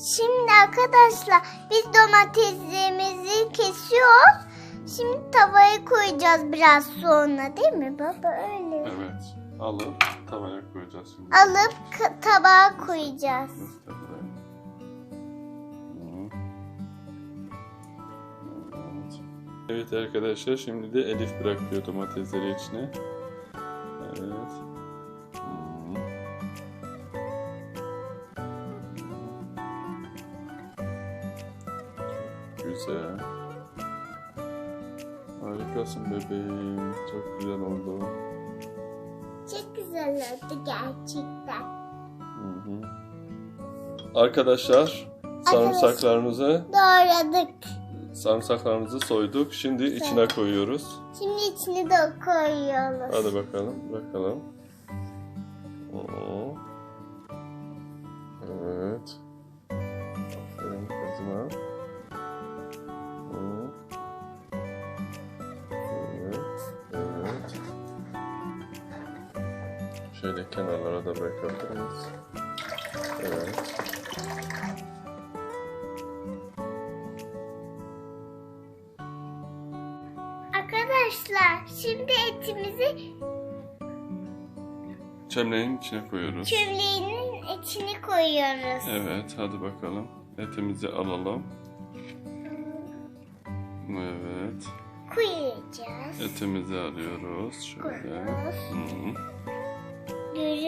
Şimdi arkadaşlar biz domateslerimizi kesiyoruz. Şimdi tavaya koyacağız biraz sonra değil mi baba öyle? Evet. Alıp tavaya koyacağız şimdi. Alıp tabağa koyacağız. Evet arkadaşlar şimdi de Elif bırakıyor domatesleri içine. Evet. Güzel. Harikasın bebeğim. Çok güzel oldu. Çok güzel oldu gerçekten. Hı hı. Arkadaşlar sarımsaklarımızı Doğradık. sarımsaklarımızı soyduk. Şimdi içine koyuyoruz. Şimdi içine de koyuyoruz. Hadi bakalım, bakalım. Oo. Şöyle kenarlara da bırakabiliriz. Evet. Arkadaşlar şimdi etimizi Çömleğin içine koyuyoruz. çömleğinin içine koyuyoruz. Evet, hadi bakalım. Etimizi alalım. Evet. Koyacağız. Etimizi alıyoruz. Şöyle. Koyuyoruz. Hı. Juju.